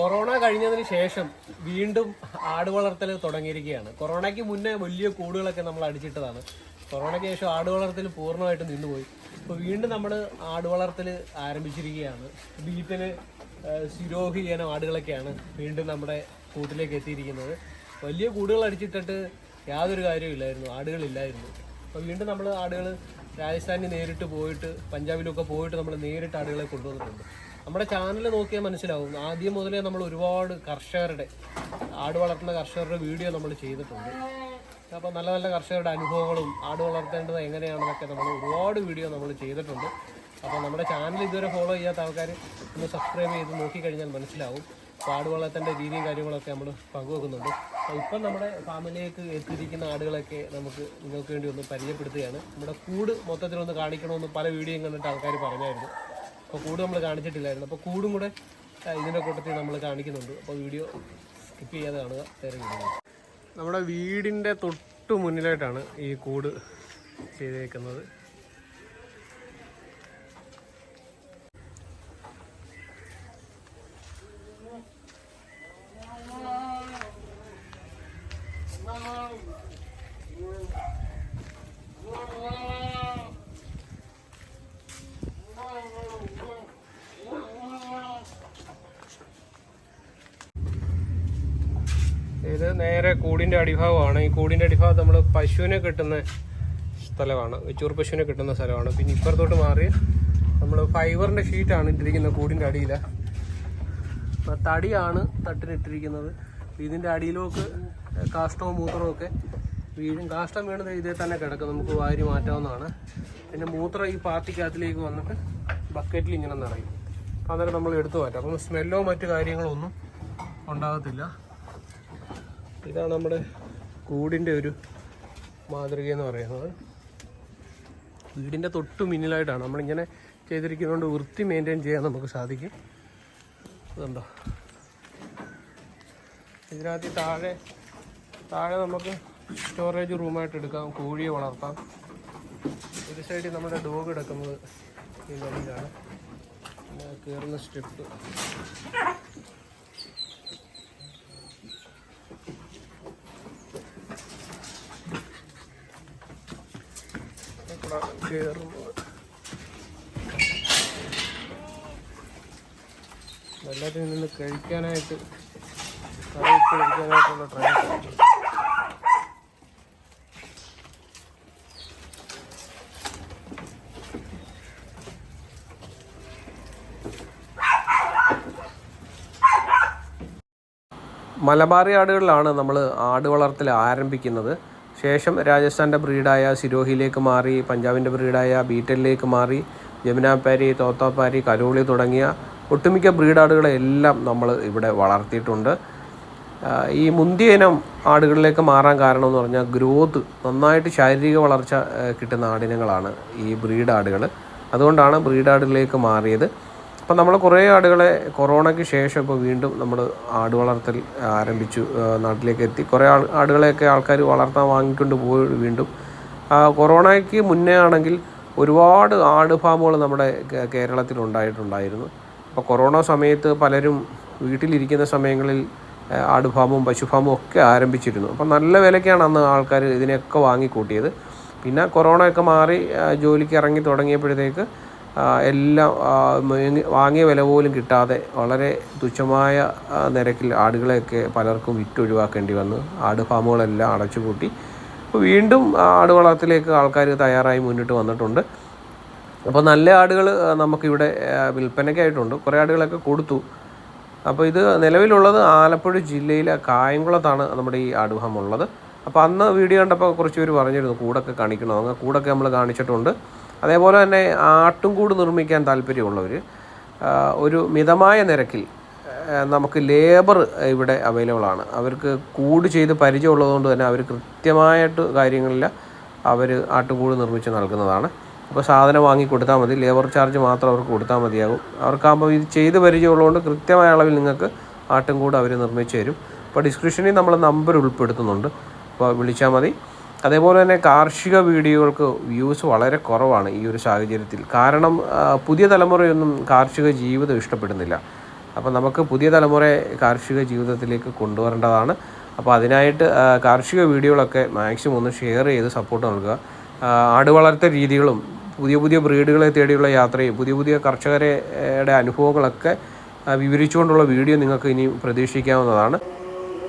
Corona കഴിഞ്ഞതിന് ശേഷം വീണ്ടും ആട് വളർത്തൽ തുടങ്ങിയിരിക്കുകയാണ്. കൊറോണയ്ക്ക് മുന്നേ വലിയ കൂടുകളൊക്കെ നമ്മൾ അടിച്ചിട്ടതാണ്. കൊറോണയ്ക്ക് ശേഷം ആട് വളർത്തൽ പൂർണമായിട്ട് നിന്നുപോയി. ഇപ്പോൾ വീണ്ടും നമ്മൾ ആട് വളർത്തൽ ആരംഭിച്ചിരിക്കുകയാണ്. വീട്ടിൽ സിരോഹി ഇനം ആടുകളൊക്കെയാണ് വീണ്ടും നമ്മുടെ കൂട്ടിലേക്ക് എത്തിയിരിക്കുന്നത്. വലിയ കൂടുകൾ അടിച്ചിട്ടിട്ട് യാതൊരു കാര്യമില്ലായിരുന്നു ആടുകളില്ലായിരുന്നു അപ്പോൾ വീണ്ടും നമ്മൾ ആടുകൾ രാജസ്ഥാനിൽ നേരിട്ട് പോയിട്ട് പഞ്ചാബിലൊക്കെ പോയിട്ട് നമ്മൾ നേരിട്ട് ആടുകളെ കൊണ്ടുവന്നിട്ടുണ്ട്. നമ്മുടെ ചാനൽ നോക്കിയാൽ മനസ്സിലാവും. ആദ്യം മുതലേ നമ്മൾ ഒരുപാട് കർഷകരുടെ ആട് വളർത്തുന്ന കർഷകരുടെ വീഡിയോ നമ്മൾ ചെയ്തിട്ടുണ്ട്. അപ്പോൾ നല്ല നല്ല കർഷകരുടെ അനുഭവങ്ങളും ആട് വളർത്തേണ്ടത് എങ്ങനെയാണെന്നൊക്കെ നമ്മൾ ഒരുപാട് വീഡിയോ നമ്മൾ ചെയ്തിട്ടുണ്ട്. അപ്പോൾ നമ്മുടെ ചാനൽ ഇതുവരെ ഫോളോ ചെയ്യാത്ത ആൾക്കാർ ഒന്ന് സബ്സ്ക്രൈബ് ചെയ്ത് നോക്കിക്കഴിഞ്ഞാൽ മനസ്സിലാവും. അപ്പോൾ ആട് വളർത്തേണ്ട രീതിയും കാര്യങ്ങളൊക്കെ നമ്മൾ പങ്കുവെക്കുന്നുണ്ട്. അപ്പോൾ ഇപ്പം നമ്മുടെ ഫാമിലിയിലേക്ക് എത്തിയിരിക്കുന്ന ആടുകളൊക്കെ നമുക്ക് നിങ്ങൾക്ക് വേണ്ടി ഒന്ന് പരിചയപ്പെടുത്തുകയാണ്. നമ്മുടെ കൂട് മൊത്തത്തിലൊന്ന് കാണിക്കണമെന്ന് പല വീഡിയോയും കണ്ടിട്ട് ആൾക്കാർ പറഞ്ഞായിരുന്നു. അപ്പോൾ കൂട് നമ്മൾ കാണിച്ചിട്ടില്ലായിരുന്നു. അപ്പോൾ കൂടും കൂടെ ഇതിന്റെ കൂട്ടത്തിൽ നമ്മൾ കാണിക്കുന്നുണ്ട്. അപ്പോൾ വീഡിയോ സ്കിപ്പ് ചെയ്യാതെ കാണുക വീഡിയോ നമ്മുടെ വീടിന്റെ തൊട്ട് മുന്നിലായിട്ടാണ് ഈ കൂട് ചെയ്തേക്കുന്നത്. ഇത് നേരെ കൂടിന്റെ അടിഭാഗമാണ്. ഈ കൂടിന്റെ അടിഭാഗം നമ്മൾ പശുവിനെ കിട്ടുന്ന സ്ഥലമാണ്. വെച്ചൂർ പശുവിനെ കിട്ടുന്ന സ്ഥലമാണ്. പിന്നെ ഇപ്പുറത്തോട്ട് മാറി നമ്മൾ ഫൈബറിന്റെ ഷീറ്റാണ് ഇട്ടിരിക്കുന്നത് കൂടിന്റെ അടിയിൽ അപ്പോൾ തടിയാണ് തട്ടിനിട്ടിരിക്കുന്നത് ഇതിന്റെ അടിയിലേക്ക് കാഷ്ടവും മൂത്രവും ഒക്കെ വീഴും. കാഷ്ടം വീണത് ഇതേ തന്നെ കിടക്കും. നമുക്ക് വാരി മാറ്റാവുന്നതാണ്. പിന്നെ മൂത്രം ഈ പാർട്ടിക്കകത്തിലേക്ക് വന്നിട്ട് ബക്കറ്റിൽ ഇങ്ങനെ നിറയും. അന്നേരം നമ്മൾ എടുത്തു മാറ്റാം. അപ്പം സ്മെല്ലോ മറ്റു കാര്യങ്ങളോ ഒന്നും ഉണ്ടാകത്തില്ല. ഇതാണ് നമ്മുടെ കൂടിന്റെ ഒരു മാതൃക എന്ന് പറയുന്നത്. വീടിന്റെ തൊട്ട് മുന്നിലായിട്ടാണ് നമ്മളിങ്ങനെ ചെയ്തിരിക്കുന്നതുകൊണ്ട് വൃത്തി മെയിന്റെയിൻ ചെയ്യാൻ നമുക്ക് സാധിക്കും. അതുണ്ടോ ഇതിനകത്ത് താഴെ താഴെ നമുക്ക് സ്റ്റോറേജ് റൂമായിട്ട് എടുക്കാം കോഴിയെ വളർത്താം. ഒരു സൈഡിൽ നമ്മുടെ ഡോഗ് എടുക്കുന്നത് ഈ വഴിയിലാണ്. കയറുന്ന സ്റ്റെപ്പ് കയറുന്നത് എല്ലാത്തിനും നിന്ന് കഴിക്കാനായിട്ട് കറിയിട്ട് കഴിക്കാനായിട്ടുള്ള ട്രൈ മലബാറി ആടുകളിലാണ് നമ്മൾ ആട് വളർത്തൽ ആരംഭിക്കുന്നത്. ശേഷം രാജസ്ഥാന്റെ ബ്രീഡായ സിരോഹിയിലേക്ക് മാറി പഞ്ചാബിന്റെ ബ്രീഡായ ബീറ്റലിലേക്ക് മാറി ജമുനാപ്പാരി തോത്താപ്പാരി കരോളി തുടങ്ങിയ ഒട്ടുമിക്ക ബ്രീഡാടുകളെ എല്ലാം നമ്മൾ ഇവിടെ വളർത്തിയിട്ടുണ്ട്. ഈ മുന്തിയ ഇനം ആടുകളിലേക്ക് മാറാൻ കാരണം എന്ന് പറഞ്ഞാൽ ഗ്രോത്ത് നന്നായിട്ട് ശാരീരിക വളർച്ച കിട്ടുന്ന ആടിനങ്ങളാണ് ഈ ബ്രീഡ് ആടുകൾ അതുകൊണ്ടാണ് ബ്രീഡ് ആടുകളിലേക്ക് മാറിയത്. അപ്പം നമ്മൾ കുറേ ആടുകളെ കൊറോണയ്ക്ക് ശേഷം ഇപ്പോൾ വീണ്ടും നമ്മൾ ആട് വളർത്തൽ ആരംഭിച്ചു. നാട്ടിലേക്ക് എത്തി. കുറേ ആൾ ആടുകളെയൊക്കെ ആൾക്കാർ വളർത്താൻ വാങ്ങിക്കൊണ്ട് പോയി വീണ്ടും. കൊറോണയ്ക്ക് മുന്നേ ആണെങ്കിൽ ഒരുപാട് ആട് ഫാമുകൾ നമ്മുടെ കേരളത്തിൽ ഉണ്ടായിട്ടുണ്ടായിരുന്നു. അപ്പോൾ കൊറോണ സമയത്ത് പലരും വീട്ടിലിരിക്കുന്ന സമയങ്ങളിൽ ആട് ഫാമും പശു ഫാമും ഒക്കെ ആരംഭിച്ചിരുന്നു. അപ്പം നല്ല വിലയ്ക്കാണ് അന്ന് ആൾക്കാർ ഇതിനെയൊക്കെ വാങ്ങിക്കൂട്ടിയത്. പിന്നെ കൊറോണയൊക്കെ മാറി ജോലിക്ക് ഇറങ്ങി തുടങ്ങിയപ്പോഴത്തേക്ക് എല്ലാം വാങ്ങിയ വില പോലും കിട്ടാതെ വളരെ തുച്ഛമായ നിരക്കിൽ ആടുകളെയൊക്കെ പലർക്കും വിറ്റൊഴിവാക്കേണ്ടി വന്നു. ആട് ഫാമുകളെല്ലാം അടച്ചുപൂട്ടി. അപ്പോൾ വീണ്ടും ആട് വളർത്തലേക്ക് ആൾക്കാർ തയ്യാറായി മുന്നിട്ട് വന്നിട്ടുണ്ട്. അപ്പോൾ നല്ല ആടുകൾ നമുക്കിവിടെ വിൽപ്പനയ്ക്കായിട്ടുണ്ട്. കുറേ ആടുകളൊക്കെ കൊടുത്തു. അപ്പോൾ ഇത് നിലവിലുള്ളത് ആലപ്പുഴ ജില്ലയിലെ കായംകുളത്താണ് നമ്മുടെ ഈ ആട് ഫാം ഉള്ളത്. അപ്പോൾ അന്ന് വീഡിയോ കണ്ടപ്പോൾ കുറച്ച് പേര് പറഞ്ഞിരുന്നു കൂടൊക്കെ കാണിക്കണോ? അങ്ങനെ കൂടൊക്കെ നമ്മൾ കാണിച്ചിട്ടുണ്ട്. അതേപോലെ തന്നെ ആട്ടുംകൂട് നിർമ്മിക്കാൻ താല്പര്യമുള്ളവർ ഒരു മിതമായ നിരക്കിൽ നമുക്ക് ലേബർ ഇവിടെ അവൈലബിൾ ആണ്. അവർക്ക് കൂട് ചെയ്ത് പരിചയമുള്ളതുകൊണ്ട് തന്നെ അവർ കൃത്യമായിട്ട് കാര്യങ്ങളിൽ അവർ ആട്ടുംകൂട് നിർമ്മിച്ച് നൽകുന്നതാണ്. അപ്പോൾ സാധനം വാങ്ങി കൊടുത്താൽ മതി ലേബർ ചാർജ് മാത്രം അവർക്ക് കൊടുത്താൽ മതിയാകും. അവർക്കാകുമ്പോൾ ഇത് ചെയ്ത് പരിചയമുള്ളതുകൊണ്ട് കൃത്യമായ അളവിൽ നിങ്ങൾക്ക് ആട്ടും കൂടെ അവർ നിർമ്മിച്ച് തരും. അപ്പോൾ ഡിസ്ക്രിപ്ഷനിൽ നമ്മൾ നമ്പർ ഉൾപ്പെടുത്തുന്നുണ്ട്. അപ്പോൾ വിളിച്ചാൽ മതി. അതേപോലെ തന്നെ കാർഷിക വീഡിയോകൾക്ക് വ്യൂസ് വളരെ കുറവാണ് ഈ ഒരു സാഹചര്യത്തിൽ. കാരണം പുതിയ തലമുറയൊന്നും കാർഷിക ജീവിതം ഇഷ്ടപ്പെടുന്നില്ല. അപ്പോൾ നമുക്ക് പുതിയ തലമുറയെ കാർഷിക ജീവിതത്തിലേക്ക് കൊണ്ടുവരേണ്ടതാണ്. അപ്പോൾ അതിനായിട്ട് കാർഷിക വീഡിയോകളൊക്കെ മാക്സിമം ഒന്ന് ഷെയർ ചെയ്ത് സപ്പോർട്ട് നൽകുക. ആട് വളർത്തൽ രീതികളും പുതിയ പുതിയ ബ്രീഡുകളെ തേടിയുള്ള യാത്രയും പുതിയ പുതിയ കർഷകരുടെ അനുഭവങ്ങളൊക്കെ വിവരിച്ചുകൊണ്ടുള്ള വീഡിയോ നിങ്ങൾക്ക് ഇനി പ്രതീക്ഷിക്കാവുന്നതാണ്.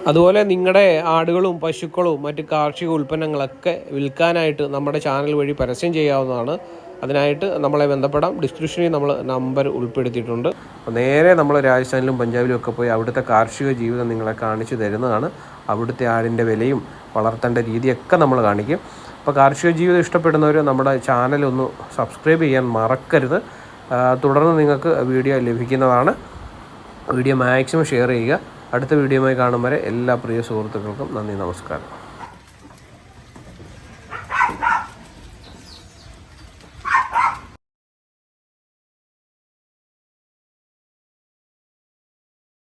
അതുപോലെ നിങ്ങളുടെ ആടുകളും പശുക്കളും മറ്റ് കാർഷിക ഉൽപ്പന്നങ്ങളൊക്കെ വിൽക്കാനായിട്ട് നമ്മുടെ ചാനൽ വഴി പരസ്യം ചെയ്യാവുന്നതാണ്. അതിനായിട്ട് നമ്മളെ ബന്ധപ്പെടാം. ഡിസ്ക്രിപ്ഷനിൽ നമ്മൾ നമ്പർ ഉൾപ്പെടുത്തിയിട്ടുണ്ട്. അപ്പോൾ നേരെ നമ്മൾ രാജസ്ഥാനിലും പഞ്ചാബിലും ഒക്കെ പോയി അവിടുത്തെ കാർഷിക ജീവിതം നിങ്ങളെ കാണിച്ചു തരുന്നതാണ്. അവിടുത്തെ ആടിന്റെ വിലയും വളർത്തേണ്ട രീതിയൊക്കെ നമ്മൾ കാണിക്കും. അപ്പോൾ കാർഷിക ജീവിതം ഇഷ്ടപ്പെടുന്നവർ നമ്മുടെ ചാനൽ ഒന്ന് സബ്സ്ക്രൈബ് ചെയ്യാൻ മറക്കരുത്. തുടർന്ന് നിങ്ങൾക്ക് വീഡിയോ ലഭിക്കുന്നതാണ്. വീഡിയോ മാക്സിമം ഷെയർ ചെയ്യുക. അടുത്ത വീഡിയോയുമായി കാണും വരെ എല്ലാ പ്രിയ സുഹൃത്തുക്കൾക്കും നന്ദി നമസ്കാരം.